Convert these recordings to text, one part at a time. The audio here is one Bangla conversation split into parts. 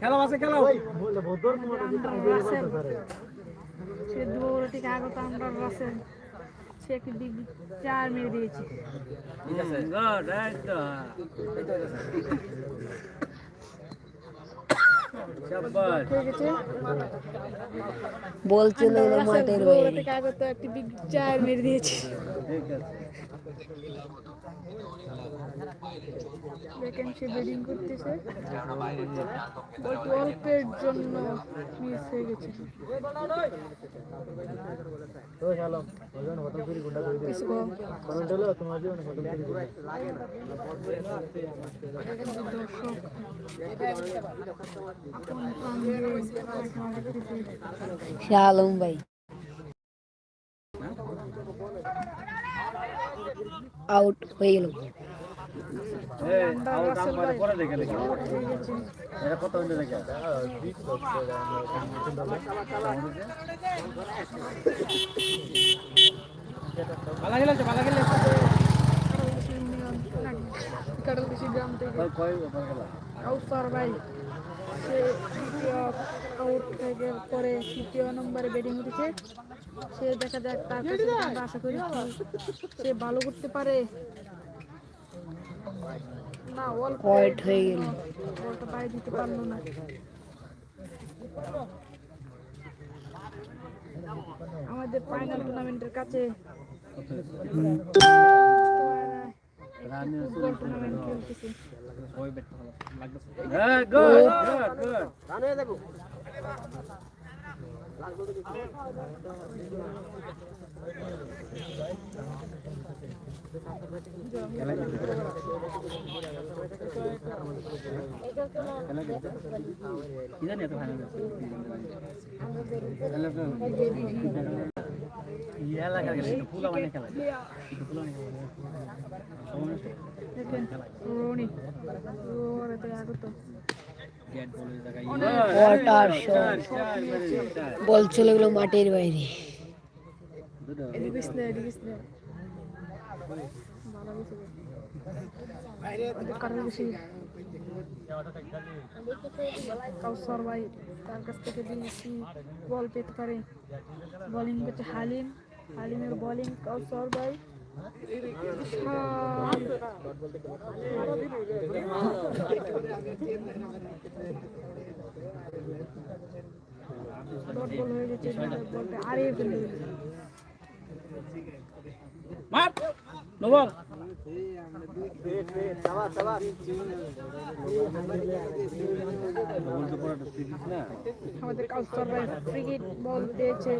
খেলাও আছে খেলা সে দুটি আগত আমরা রাসেল। সে কি বিগ চার মেরে দিয়েছে। ঠিক আছে গুড এই তো হয়ে। বলছিল মাঠের বাইরে একটি বিগ মেরে দিয়েছে ঠিক আছে দেখেন সে ব্যাটিং করতেছে অল্পের জন্য হয়ে গেছে দর্শক শাহ আলম ভাই। আউট হয়ে গেল। এই আউট সে দ্বিতীয় আউট থেকে পরে তৃতীয় নম্বরে ব্যাটিং উঠেছে। সে দেখা যাক তার কাছে আমরা আশা করি সে ভালো করতে পারে। না অল্প হয়ে গেল। বলটা বাইরে দিতে পারল না। আমাদের ফাইনাল টুর্নামেন্টের কাছে। জানি এত ভালো বলে চলে গেল মাঠের বাইরে দুটো কাউসার ভাই তার কাছ থেকে বেশি বল পেতে পারে। বোলিং করছে হালিম, হালিমের বোলিং কাউসার ভাই। ডট বল হয়ে গেছে বলটা ফেলবে মার আমাদের কাউসার ভাই ক্রিকেট বল পেয়েছে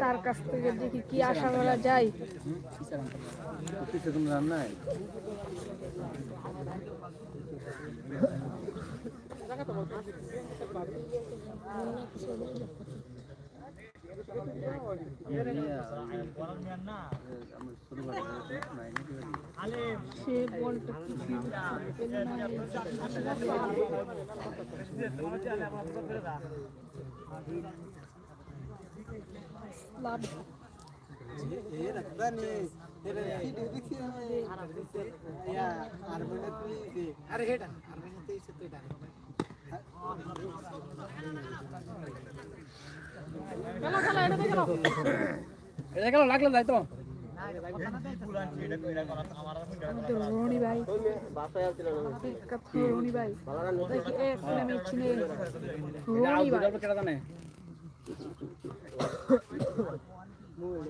তার কাছ থেকে দেখি কি আশা করা যায়। সে বলটা লাভ খেলা খেলা এটা দেখে নাও এটা গেল লাগল যাই তো আমাদের রনি ভাই বিখ্যাত রনি ভাই দেখি এক নামে চিনে রনি ভাই কেটা জানে বল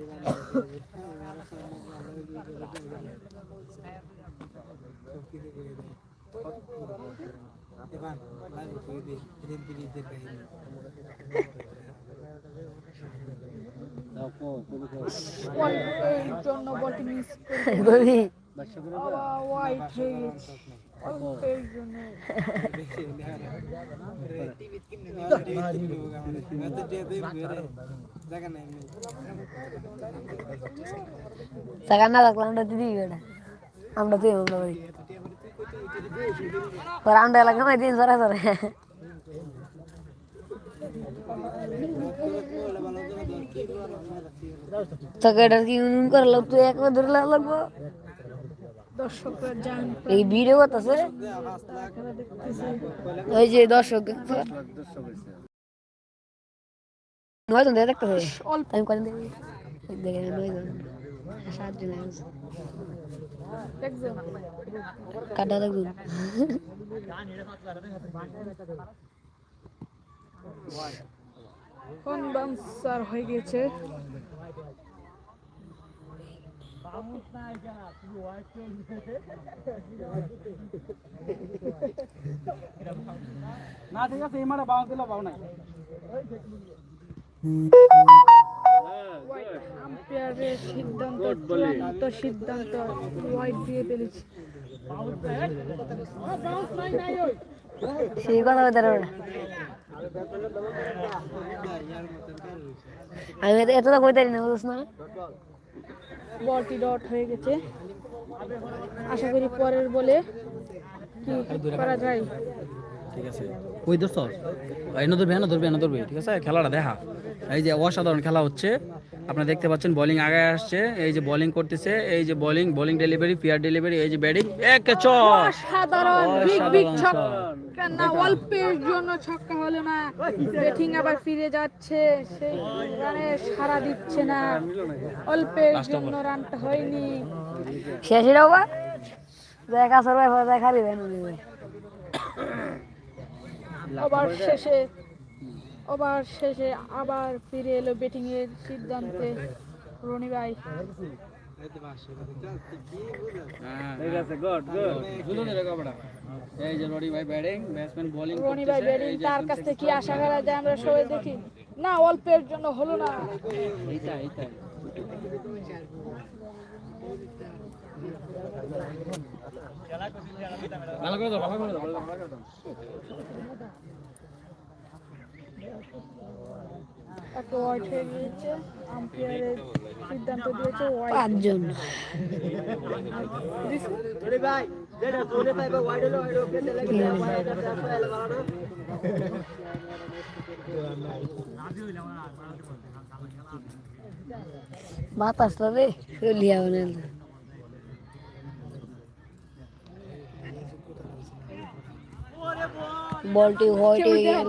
এই জন্য বলটি মিস করে হোয়াইট হয়ে গেছে সাকার না থাকলে আমরা দিদি আমরা তুই আমরা ওর আমরা এলাকা দিন সরা সরে তোকে কি উনুন করে লোক তুই একবার ধরে লাগবো। এই ভিডিও খেলা দেখতেছে ওই যে দর্শক। দেড়শো হয়েছে নয়জন দেখে দেখতেছে? অল্প আমি দেখি? সাতজন কাটা দেখুন। কোন বাউন্সার হয়ে গেছে না ঠিক আছে এই মারা বাউন্স দিলে পাও নাই। আম্পায়ারের সিদ্ধান্ত চূড়ান্ত সিদ্ধান্ত হোয়াইট দিয়ে ফেলেছে। সেই কথা বলতে পারব না আমি এত- এত তো কইতে না বুঝছ না বলটি ডট হয়ে গেছে। আশা করি পরের বলে কি করা যায়। ঠিক আছে। ওই দোস্ত? এনে ধরবে এনে ধরবে এনে ধরবে ঠিক আছে? খেলাটা দেখা। এই যে অসাধারণ খেলা হচ্ছে। আপনারা দেখতে পাচ্ছেন বোলিং আগে আসছে। এই যে বোলিং করতেছে এই যে বোলিং বোলিং ডেলিভারি পিয়ার ডেলিভারি এই যে ব্যাটিং এক বিগ বিগ ছক্কা না অল্পের জন্য ছক্কা হলো না। ব্যাটিং আবার ফিরে যাচ্ছে সেই রানে সারা দিচ্ছে না। অল্পের জন্য রানটা হয়নি। হয়ে দেখা ওভার শেষে ওভার শেষে আবার ফিরে এলো ব্যাটিং এর সিদ্ধান্তে রনি ভাই। ঠিক আছে গুড গুড জুলো দে রেখা এই যে রনি ভাই ব্যাটিং ব্যাটসম্যান বোলিং রনি ভাই ব্যাটিং তার কাছ থেকে কি আশা করা যায় আমরা সবাই দেখি? না অল্পের জন্য হলো না। এইটা এইটা ভালো করে দাও ভালো করে দাও ভালো করে দাও। একটা হয়ে গিয়েছে আম্পায়ারের সিদ্ধান্ত দিয়েছে পাঁচজন। গেলে বাতাস তো রে লিয়া বানাল বলটি হোয়াইট হয়ে গেল।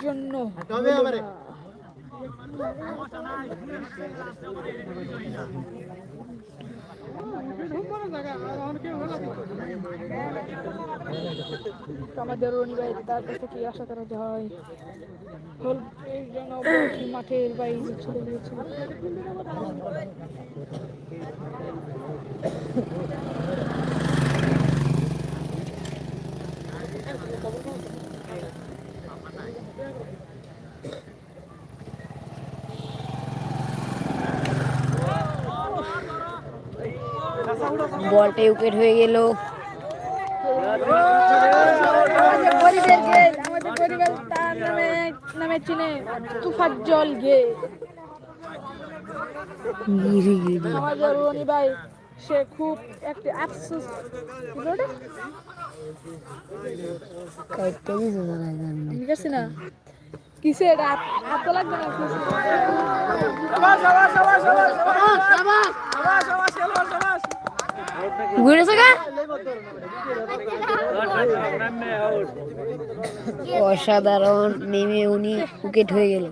জন্য। আমাদের রনি তার কাছে কি আশা করা যায়? জন্য মাঠের বাইরে চলে গিয়েছিল বলটা উইকেট হয়ে গেল আমাদের পরিবেশ গে আমাদের পরিবেশ তার নামে নামে চিনে তুফাজ্জল গে গিরি গিরি আমাদের হয়ে ভাই সে খুব একটা আফসোস না? কিসে হাত লাগবে না? ঘুরেছে অসাধারণ নেমে উনি উইকেট হয়ে গেল।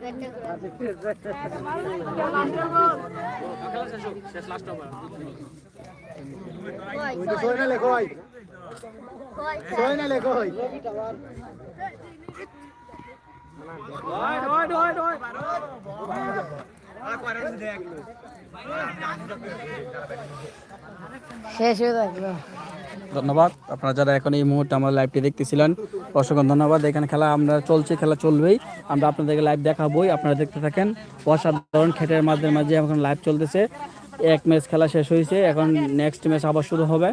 ধন্যবাদ। আপনারা যারা এখন এই মুহূর্তে আমার লাইভটি দেখতেছিলেন, অসংখ্য ধন্যবাদ। এখানে খেলা আমরা চলছে, খেলা চলবেই। আমরা আপনাদেরকে লাইভ দেখাবোই, আপনারা দেখতে থাকেন। অসাধারণ খেটের মাঝে মাঝে এখন লাইভ চলতেছে। এক ম্যাচ খেলা শেষ হয়েছে, এখন নেক্সট ম্যাচ আবার শুরু হবে।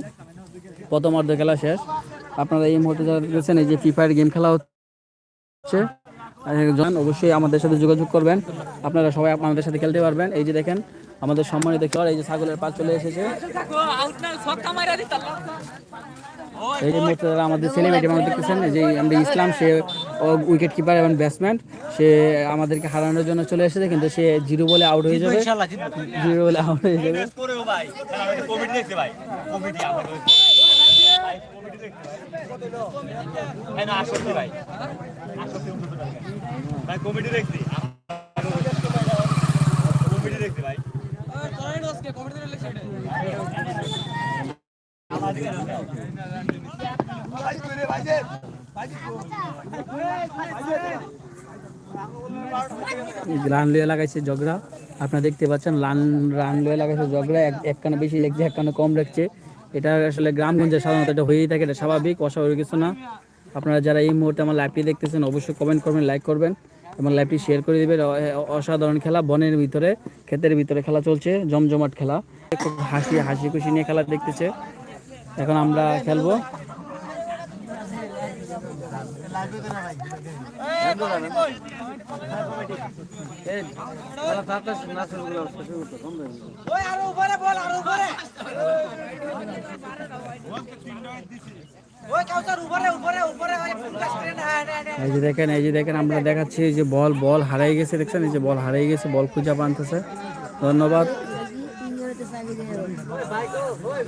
প্রথম অর্ধ খেলা শেষ। আপনারা এই মুহূর্তে যারা দেখছেন এই যে ফ্রি ফায়ার গেম খেলা হচ্ছে। অবশ্যই আমাদের সাথে যোগাযোগ করবেন। আপনারা সবাই আমাদের সাথে খেলতে পারবেন। এই যে দেখেন আমাদের সম্মানিত খেলোয়াড় এই যে ছাগলের পা চলে এসেছে। এই যে মুহূর্তে যারা আমাদের সেলিব্রিটি আমরা দেখতেছেন এই যে আমরা ইসলাম সে উইকেট কিপার এবং ব্যাটসম্যান সে আমাদেরকে হারানোর জন্য চলে এসেছে কিন্তু সে জিরো বলে আউট হয়ে যাবে। জিরো বলে আউট হয়ে যাবে। কমিটি দেখছি। দেখছি ভাই। লাগাইছে জগরা আপনারা দেখতে পাচ্ছেন, রান রান লয়ে লাগাইছে জগরা এক এক কানে বেশি লাগছে এক কানে কম লাগছে। এটা আসলে গ্রামগঞ্জে সাধারণত এটা হয়েই থাকে, এটা স্বাভাবিক, অস্বাভাবিক কিছু না। আপনারা যারা এই মুহূর্তে আমার লাইভটি দেখতেছেন, অবশ্যই কমেন্ট করবেন লাইক করবেন। এবং লাইভটি শেয়ার করে অ- অসাধারণ খেলা, বনের ভিতরে, ক্ষেতের ভিতরে খেলা চলছে, জমজমাট খেলা। খুব হাসি হাসি খুশি নিয়ে খেলা দেখতেছে। এখন আমরা খেলব। এই যে দেখেন, এই যে দেখেন, আমরা দেখাচ্ছি যে বল বল হারাই গেছে, দেখছেন? এই যে বল হারাই গেছে, বল খুঁজে পানতেছে। ধন্যবাদ।